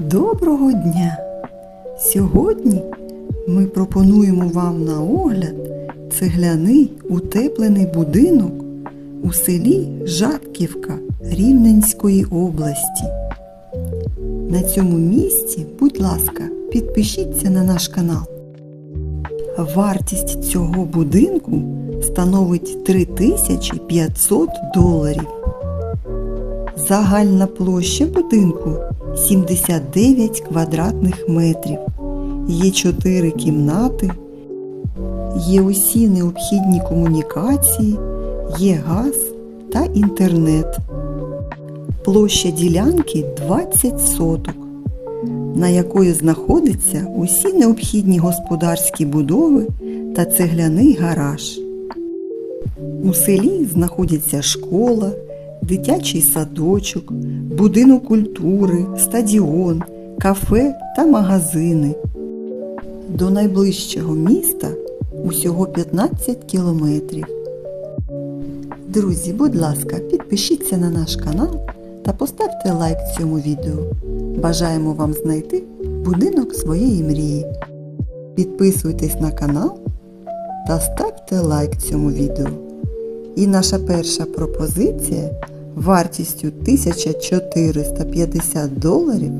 Доброго дня! Сьогодні ми пропонуємо вам на огляд цегляний утеплений будинок у селі Жатківка Рівненської області. На цьому місці, будь ласка, підпишіться на наш канал. Вартість цього будинку становить 3500 доларів. Загальна площа будинку 79 квадратних метрів. Є 4 кімнати, є усі необхідні комунікації, є газ та інтернет. Площа ділянки 20 соток, на якої знаходяться усі необхідні господарські будови та цегляний гараж. У селі знаходяться школа, дитячий садочок, будинок культури, стадіон, кафе та магазини. До найближчого міста усього 15 кілометрів. Друзі, будь ласка, підпишіться на наш канал та поставте лайк цьому відео. Бажаємо вам знайти будинок своєї мрії. Підписуйтесь на канал та ставте лайк цьому відео. І наша перша пропозиція вартістю 1450 доларів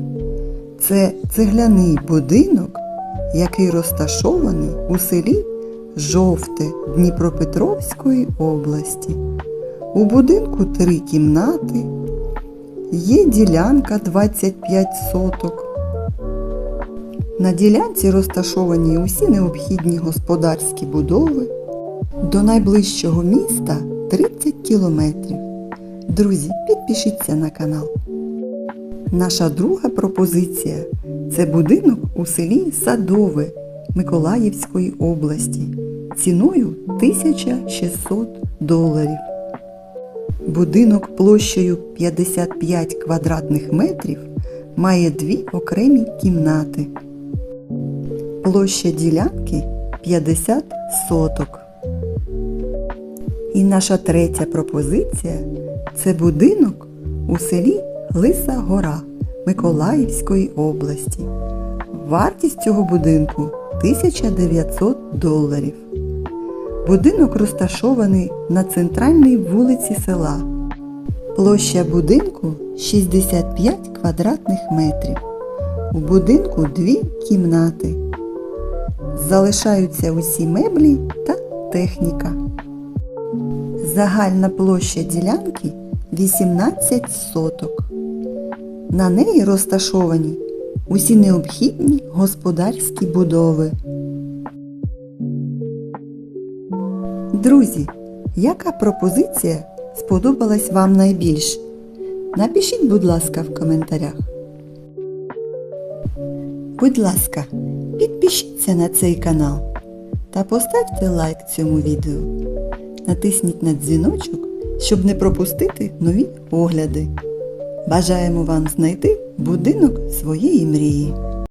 це цегляний будинок, який розташований у селі Жовте Дніпропетровської області. У будинку три кімнати, є ділянка 25 соток. На ділянці розташовані усі необхідні господарські будови. До найближчого міста 30 кілометрів. Друзі, підпишіться на канал. Наша друга пропозиція це будинок у селі Садове Миколаївської області ціною 1600 доларів. Будинок площею 55 квадратних метрів має дві окремі кімнати. Площа ділянки 50 соток. І наша третя пропозиція це будинок у селі Лиса Гора Миколаївської області. Вартість цього будинку 1900 доларів. Будинок розташований на центральній вулиці села. Площа будинку 65 квадратних метрів. У будинку дві кімнати. Залишаються усі меблі та техніка. Загальна площа ділянки 18 соток. На неї розташовані усі необхідні господарські будови. Друзі, яка пропозиція сподобалась вам найбільше? Напишіть, будь ласка, в коментарях. Будь ласка, підпишіться на цей канал та поставте лайк цьому відео. Натисніть на дзвіночок, щоб не пропустити нові огляди. Бажаємо вам знайти будинок своєї мрії.